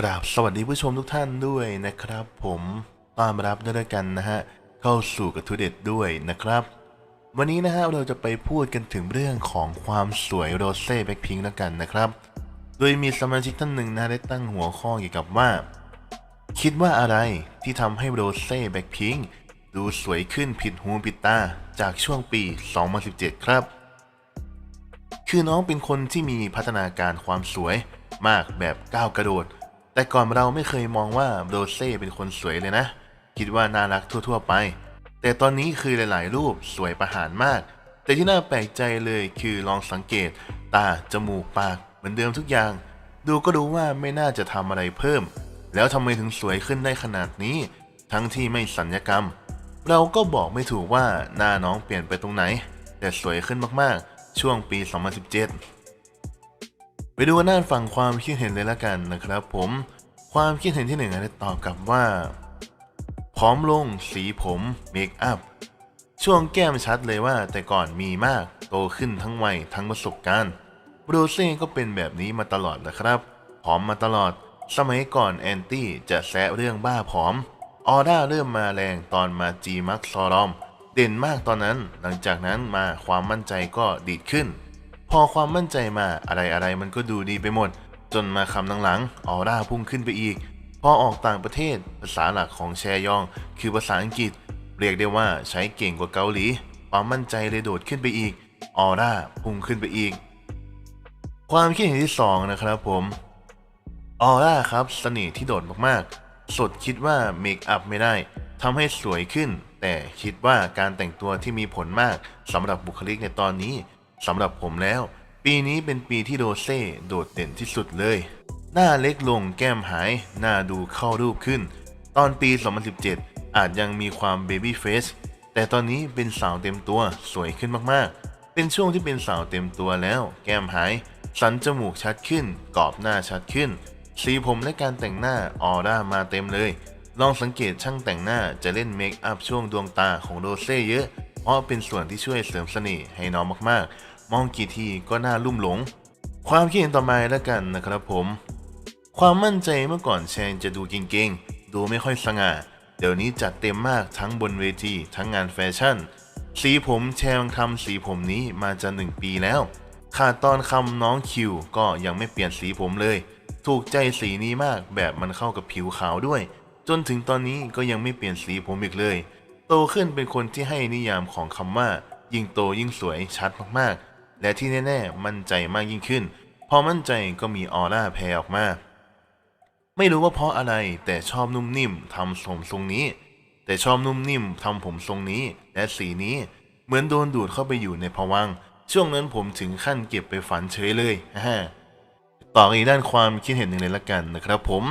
กราบสวัสดีผู้ชมทุกท่านด้วยนะครับ ผมต้อนรับด้วยกันนะฮะเข้าสู่กระทูเด็ดด้วยนะครับ วันนี้นะฮะเราจะไปพูดกันถึงเรื่องของความสวยโรเซ่แบ็คพิงค์แล้วกันนะครับ โดยมีสมาชิกท่านหนึ่งนะได้ตั้งหัวข้อเกี่ยวกับว่า คิดว่าอะไรที่ทำให้โรเซ่แบ็คพิงค์ดูสวยขึ้นผิดหูผิดตาจากช่วงปี 2017 ครับ คือน้องเป็นคนที่มีพัฒนาการความสวยมากแบบก้าวกระโดด แต่ก่อนเราไม่เคยมองว่าโรเซ่เป็นคนสวยเลยนะ คิดว่าน่ารักทั่ว ๆ ไป แต่ตอนนี้คือหลาย ๆ รูปสวยประหารมาก แต่ที่น่าแปลกใจเลยคือลองสังเกต ตา จมูก ปาก เหมือนเดิมทุกอย่าง ดูก็รู้ว่าไม่น่าจะทำอะไรเพิ่ม แล้วทำไมถึงสวยขึ้นได้ขนาดนี้ ทั้งที่ไม่สัญญกรรม เราก็บอกไม่ถูกว่าหน้าน้องเปลี่ยนไปตรงไหน แต่สวยขึ้นมาก ๆ ช่วงปี 2017 ไปดูหน้าฝั่งความคิดเห็นเลยละกันนะครับผม ความคิดเห็นที่หนึ่งได้ตอบกลับว่าผอมลงสีผมเมคอัพช่วงแก้มชัดเลยว่าแต่ก่อนมีมากโตขึ้นทั้งวัยทั้งประสบการณ์บรูเซ่ก็เป็นแบบนี้มาตลอดนะครับผอมมาตลอด สมัยก่อนแอนตี้จะแซะเรื่องบ้าผอม ออด้าเริ่มมาแรงตอนมาจีมักซอรอม เด่นมากตอนนั้น หลังจากนั้นมาความมั่นใจก็ดีดขึ้น พอความมั่นใจมาอะไรอะไรมันก็ดูดีไปหมด จนมาคำหลังๆออร่าพุ่งขึ้นไปอีก พอออกต่างประเทศภาษาหลักของแชยอง คือภาษาอังกฤษ เรียกได้ว่าใช้เก่งกว่าเกาหลี ความมั่นใจเลยโดดขึ้นไปอีก ออร่าพุ่งขึ้นไปอีก ความคิดเห็นที่สองนะครับผม ออร่าครับเสน่ห์ที่โดดมากๆ สดคิดว่าเมคอัพไม่ได้ทำให้สวยขึ้น แต่คิดว่าการแต่งตัวที่มีผลมากสำหรับบุคลิกในตอนนี้ สำหรับผมแล้ว ปีนี้เป็นปีที่โรเซ่โดดเด่นที่สุดเลย หน้าเล็กลงแก้มหาย หน้าดูเข้ารูปขึ้น ตอนปี 2017 อาจยังมีความเบบี้เฟสแต่ตอนนี้เป็นสาวเต็มตัวสวยขึ้นมากๆ เป็นช่วงที่เป็นสาวเต็มตัวแล้ว แก้มหาย สันจมูกชัดขึ้น กรอบหน้าชัดขึ้น สีผมและการแต่งหน้าออร่ามาเต็มเลย ลองสังเกตช่างแต่งหน้าจะเล่นเมคอัพช่วงดวงตาของโรเซ่เยอะ เพราะเป็นส่วนที่ช่วยเสริมเสน่ห์ให้น้องมากๆ มองกี่ทีก็น่าลุ่มหลง ความคิดเห็นต่อมาแล้วกันนะครับผม ความมั่นใจเมื่อก่อนแชนจะดูเก่งๆ ดูไม่ค่อยสง่า เดี๋ยวนี้จัดเต็มมากทั้งบนเวทีทั้งงานแฟชั่น สีผมแชนทำสีผมนี้มาจะหนึ่งปีแล้ว ขาดตอนคำน้องคิวก็ยังไม่เปลี่ยนสีผมเลย ถูกใจสีนี้มากแบบมันเข้ากับผิวขาวด้วย จนถึงตอนนี้ก็ยังไม่เปลี่ยนสีผมอีกเลย โตขึ้นเป็นคนที่ให้นิยามของคำว่ายิ่งโตยิ่งสวยชัดมากๆ และที่แน่ๆ มั่นใจมากยิ่งขึ้น พอมั่นใจก็มีออร่าแผ่ออกมา ไม่รู้ว่าเพราะอะไรแต่ชอบนุ่มนิ่มทำผมทรงนี้ แต่ชอบนุ่มนิ่มทำผมทรงนี้ และสีนี้เหมือนโดนดูดเข้าไปอยู่ในภวังช่วงนั้นผมถึงขั้นเก็บไปฝันเฉยเลยฮ่าต่ออีกด้านความคิดเห็นหนึ่งเลยละกันนะครับผม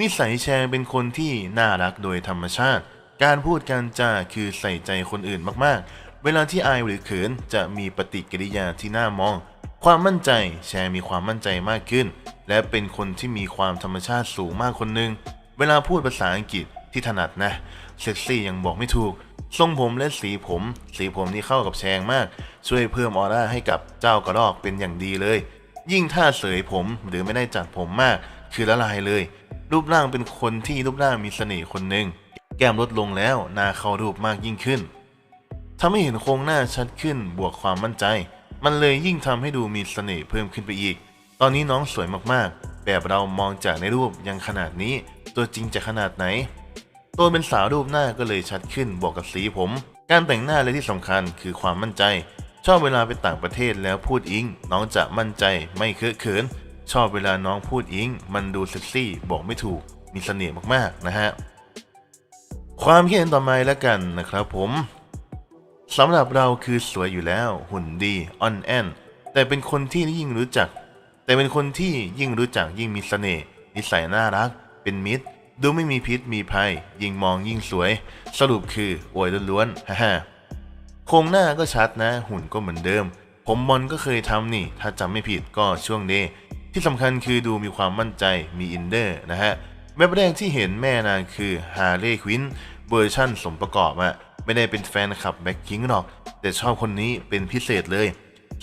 นิสัยแชร์เป็นคนที่น่ารักโดยธรรมชาติ การพูดการจาคือใส่ใจคนอื่นมากๆ เวลาที่อายหรือเขินจะมีปฏิกิริยาที่น่ามอง ความมั่นใจแชร์มีความมั่นใจมากขึ้น และเป็นคนที่มีความธรรมชาติสูงมากคนหนึ่งเวลาพูดภาษาอังกฤษที่ถนัดนะเซ็กซี่ยังบอกไม่ถูกทรงผมและสีผม สีผมที่เข้ากับแชงมาก ช่วยเพิ่มออร่าให้กับเจ้ากระรอกเป็นอย่างดีเลย ยิ่งถ้าเสยผมหรือไม่ได้จัดผมมาก คือละลายเลย รูปร่างเป็นคนที่รูปร่างมีเสน่ห์คนหนึ่งแก้มลดลงแล้วหน้าเข้ารูปมากยิ่งขึ้น ทำให้เห็นโครงหน้าชัดขึ้นบวกความมั่นใจ มันเลยยิ่งทำให้ดูมีเสน่ห์เพิ่มขึ้นไปอีก ตอนนี้น้องสวยมากๆ แบบเรามองจากในรูปยังขนาดนี้ ตัวจริงจะขนาดไหน ตัวเป็นสาวรูปหน้าก็เลยชัดขึ้นบวกกับสีผม การแต่งหน้าและที่สำคัญคือความมั่นใจ ชอบเวลาไปต่างประเทศแล้วพูดอิง น้องจะมั่นใจไม่เคอะเขิน ชอบเวลาน้องพูดอิง มันดูเซ็กซี่บอกไม่ถูก มีเสน่ห์มากๆนะฮะความคิดเห็นต่อมาแล้วกันนะครับผม สำหรับเราคือสวยอยู่แล้ว หุ่นดีอ่อนแอนแต่เป็นคนที่ยิ่งรู้จัก แต่เป็นคนที่ยิ่งรู้จักยิ่งมีเสน่ห์นิสัยน่ารัก เป็นมิตร ดูไม่มีพิษมีภัย ยิ่งมองยิ่งสวย สรุปคืออวยล้วนๆฮ่าฮ่าโครงหน้าก็ชัดนะ หุ่นก็เหมือนเดิม ผมบอลก็เคยทำนี่ ถ้าจำไม่ผิดก็ช่วงเดย์ที่สำคัญคือดูมีความมั่นใจมีอินเดอร์นะฮะแวบแรกที่เห็นแม่นางคือฮาร์เลย์ควิน เวอร์ชั่นสมประกอบอะไม่ได้เป็นแฟนคลับแบ็คพิงหรอก แต่ชอบคนนี้เป็นพิเศษเลย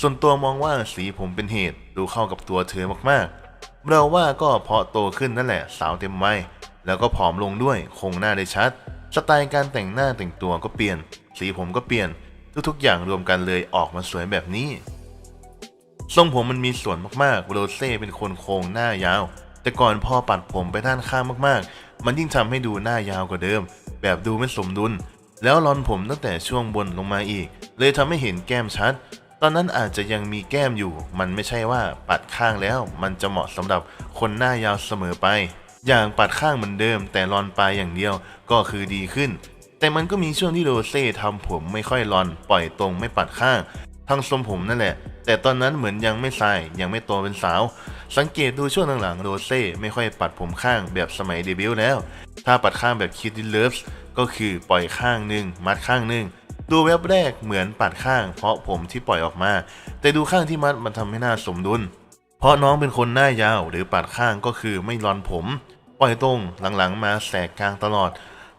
ส่วนตัวมองว่าสีผมเป็นเหตุดูเข้ากับตัวเธอมากๆ เราว่าก็เพราะโตขึ้นนั่นแหละสาวเต็มวัยแล้วก็ผอมลงด้วยคงหน้าได้ชัด สไตล์การแต่งหน้าแต่งตัวก็เปลี่ยน สีผมก็เปลี่ยน ทุกๆ อย่างรวมกันเลยออกมาสวยแบบนี้ ทรงผมมันมีส่วนมากๆโรเซ่เป็นคนโครงหน้ายาว แต่ก่อนพอปัดผมไปด้านข้างมากๆ มันยิ่งทำให้ดูหน้ายาวกว่าเดิม แบบดูไม่สมดุล แล้วรอนผมตั้งแต่ช่วงบนลงมาอีก เลยทำให้เห็นแก้มชัด ตอนนั้นอาจจะยังมีแก้มอยู่ มันไม่ใช่ว่าปัดข้างแล้ว มันจะเหมาะสำหรับคนหน้ายาวเสมอไป อย่างปัดข้างเหมือนเดิม แต่รอนปลายอย่างเดียวก็คือดีขึ้น แต่มันก็มีช่วงที่โรเซ่ทำผมไม่ค่อยรอน ปล่อยตรงไม่ปัดข้าง ทั้งทรงผมนั่นแหละ แต่ตอนนั้นเหมือนยังไม่ใส่ยังไม่โตเป็นสาว สังเกตดูช่วงหลังๆโรเซ่ไม่ค่อยปัดผมข้างแบบสมัยเดบิวต์แล้ว ถ้าปัดข้างแบบคิดดิเลิฟส์ก็คือปล่อยข้างหนึ่งมัดข้างหนึ่งดูแวบแรกเหมือนปัดข้าง เพราะผมที่ปล่อยออกมา แต่ดูข้างที่มัดมันทำให้หน้าสมดุล เพราะน้องเป็นคนหน้ายาวหรือปัดข้างก็คือไม่รอนผม ปล่อยตรงหลังๆมาแสกกลางตลอด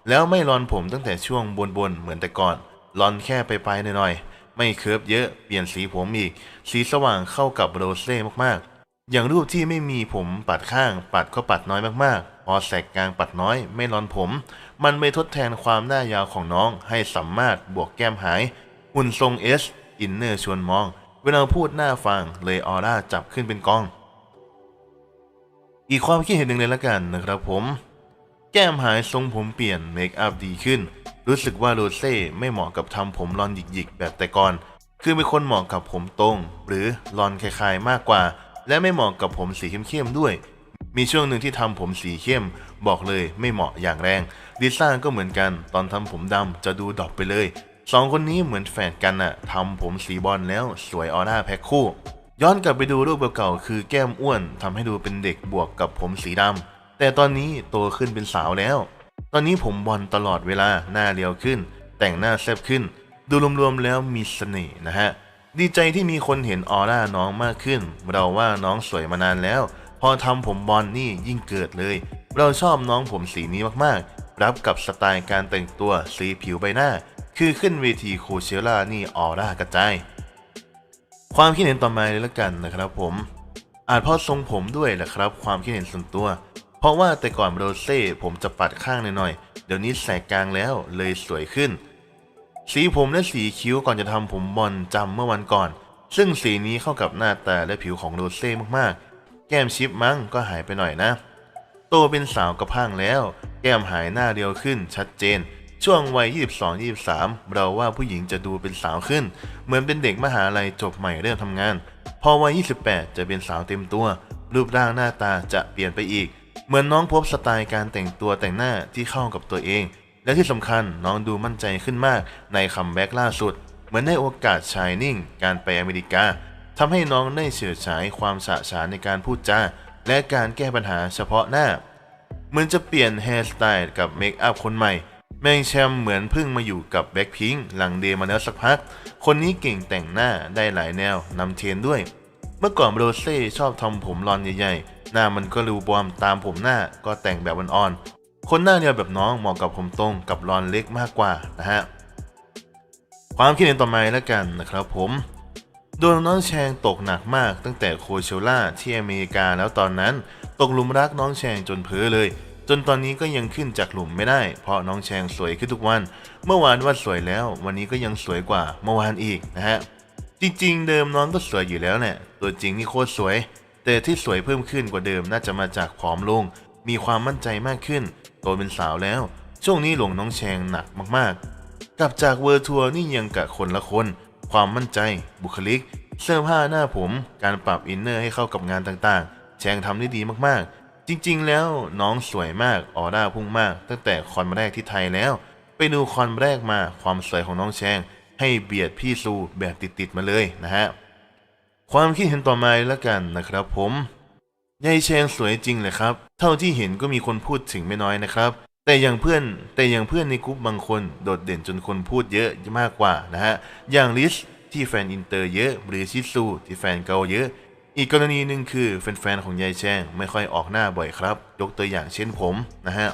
แล้วไม่รอนผมตั้งแต่ช่วงบนๆเหมือนแต่ก่อนรอนแค่ไปไปๆหน่อยๆ ไม่เคิร์ฟเยอะ เปลี่ยนสีผมอีก สีสว่างเข้ากับโรเซ่มากๆ อย่างรูปที่ไม่มีผมปัดข้าง ปัดก็ปัดน้อยมากๆ พอแสกกลางปัดน้อย ไม่รอนผม มันไม่ทดแทนความหน้ายาวของน้อง ให้สามารถบวกแก้มหาย หุ่นทรงเอสอินเนอร์ชวนมอง เวลาพูดหน้าฟังเลยออร่าจับขึ้นเป็นกอง อีกความคิดเห็นหนึ่งเลยละกันนะครับผม แก้มหายทรงผมเปลี่ยนเมคอัพดีขึ้น รู้สึกว่าโรเซ่ไม่เหมาะกับทำผมรอนหยิกๆ แบบแต่ก่อน คือเป็นคนเหมาะกับผมตรง หรือรอนคล้ายๆมากกว่า และไม่เหมาะกับผมสีเข้มๆด้วย มีช่วงหนึ่งที่ทำผมสีเข้ม บอกเลยไม่เหมาะอย่างแรงลิซ่าก็เหมือนกัน ตอนทำผมดำจะดูดรอปไปเลยสองคนนี้เหมือนแฝดกันอะทำผมสีบอลแล้วสวยออร่าแพ็คคู่ ย้อนกลับไปดูรูปเก่าๆคือแก้มอ้วนทำให้ดูเป็นเด็กบวกกับผมสีดำแต่ตอนนี้โตขึ้นเป็นสาวแล้ว ตอนนี้ผมบอลตลอดเวลาหน้าเรียวขึ้น แต่งหน้าแซ่บขึ้น ดูรวมๆแล้วมีเสน่ห์นะฮะ ดีใจที่มีคนเห็นออร่าน้องมากขึ้น เราว่าน้องสวยมานานแล้ว พอทำผมบอลนี่ยิ่งเกิดเลย เราชอบน้องผมสีนี้มากๆ รับกับสไตล์การแต่งตัวสีผิวใบหน้า คือขึ้นเวทีโคเชล่านี่ออร่ากระจายความคิดเห็นต่อมาเลยละกันนะครับผมอาจเพราะทรงผมด้วยแหละครับ ความคิดเห็นส่วนตัว ราะว่าแต่ก่อนโรเซ่ผมจะปัดข้างหน่อยๆ เดี๋ยวนี้แสกกลางแล้วเลยสวยขึ้น สีผมและสีคิ้วก่อนจะทำผมบอลจำเมื่อวันก่อน ซึ่งสีนี้เข้ากับหน้าตาและผิวของโรเซ่มากๆ แก้มชิปมั้งก็หายไปหน่อยนะ โตเป็นสาวกระพังแล้ว แก้มหายหน้าเรียวขึ้นชัดเจน ช่วงวัย 22-23 เราว่าผู้หญิงจะดูเป็นสาวขึ้น เหมือนเป็นเด็กมหาลัยจบใหม่เริ่มทำงาน พอวัย 28 จะเป็นสาวเต็มตัว รูปร่างหน้าตาจะเปลี่ยนไปอีก เหมือนน้องพบสไตล์การแต่งตัวแต่งหน้าที่เข้ากับตัวเอง และที่สำคัญน้องดูมั่นใจขึ้นมากในคัมแบ็กล่าสุด เหมือนได้โอกาสชายนิ่ง การไปอเมริกาทำให้น้องได้เฉิดฉายความฉะฉานในการพูดจาและการแก้ปัญหาเฉพาะหน้า เหมือนจะเปลี่ยนแฮร์สไตล์กับเมคอัพคนใหม่ แมงแชมเหมือนเพิ่งมาอยู่กับแบ็คพิงหลังเดมาแล้วสักพัก คนนี้เก่งแต่งหน้าได้หลายแนวนำเทรนด้วย เมื่อก่อนโรเซ่ชอบทำผมรอนใหญ่ๆ หน้ามันก็รูบวมตามผมหน้าก็แต่งแบบอ่อนๆคนหน้าเรียวแบบน้องเหมาะกับผมตรงกับรอนเล็กมากกว่านะฮะความคิดเห็นต่อมาแล้วกันนะครับผมโดนน้องแชงตกหนักมากตั้งแต่โคเชล่าที่อเมริกาแล้วตอนนั้น ตกหลุมรักน้องแชงจนเพ้อเลย จนตอนนี้ก็ยังขึ้นจากหลุมไม่ได้ เพราะน้องแชงสวยขึ้นทุกวัน เมื่อวานว่าสวยแล้ว วันนี้ก็ยังสวยกว่าเมื่อวานอีกนะฮะจริงๆ เดิมน้องก็สวยอยู่แล้วแหละตัวจริงนี่โคตรสวย แต่ที่สวยเพิ่มขึ้นกว่าเดิมน่าจะมาจากผอมลง มีความมั่นใจมากขึ้น โตเป็นสาวแล้ว ช่วงนี้หลงน้องแชงหนักมากๆกลับจากเวอร์ทัวร์นี่ยังกับคนละคน ความมั่นใจ บุคลิก เสื้อผ้าหน้าผม การปรับอินเนอร์ให้เข้ากับงานต่างๆ แชงทำได้ดีมากๆ จริงๆ แล้วน้องสวยมากออร่าพุ่งมาก ตั้งแต่คอนแรกที่ไทยแล้ว ไปดูคอนแรกมาความสวยของน้องแชง ให้เบียดพี่ซูแบบติดๆมาเลยนะฮะ ความคิดเห็นต่อมาแล้วกันนะครับผมยายแชงสวยจริงเลยครับ เท่าที่เห็นก็มีคนพูดถึงไม่น้อยนะครับ แต่อย่างเพื่อนแต่อย่างเพื่อนในกลุ่มบางคนโดดเด่นจนคนพูดเยอะมากกว่านะฮะ อย่างลิสที่แฟนอินเตอร์เยอะ หรือชิซูที่แฟนเกาเยอะ อีกกรณีหนึ่งคือแฟนๆของยายแชงไม่ค่อยออกหน้าบ่อยครับ ยกตัวอย่างเช่นผมนะฮะ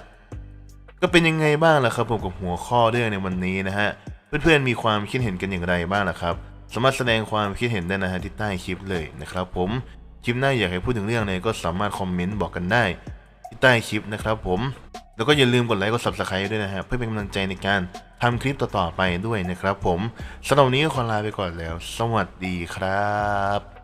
ก็เป็นยังไงบ้างล่ะครับผมกับหัวข้อเรื่องในวันนี้นะฮะ เพื่อนๆมีความคิดเห็นกันอย่างไรบ้างล่ะครับ สามารถแสดงความคิดเห็นได้นะฮะที่ใต้คลิปเลยนะครับผมคลิปหน้าอยากให้พูดถึงเรื่องอะไรก็สามารถคอมเมนต์บอกกันได้ ที่ใต้คลิปนะครับผมแล้วก็อย่าลืมกดไลค์กด subscribe ด้วยนะฮะเพื่อเป็นกำลังใจในการทำคลิปต่อๆไปด้วยนะครับผมสำหรับวันนี้ก็ขอลาไปก่อนแล้ว สวัสดีครับ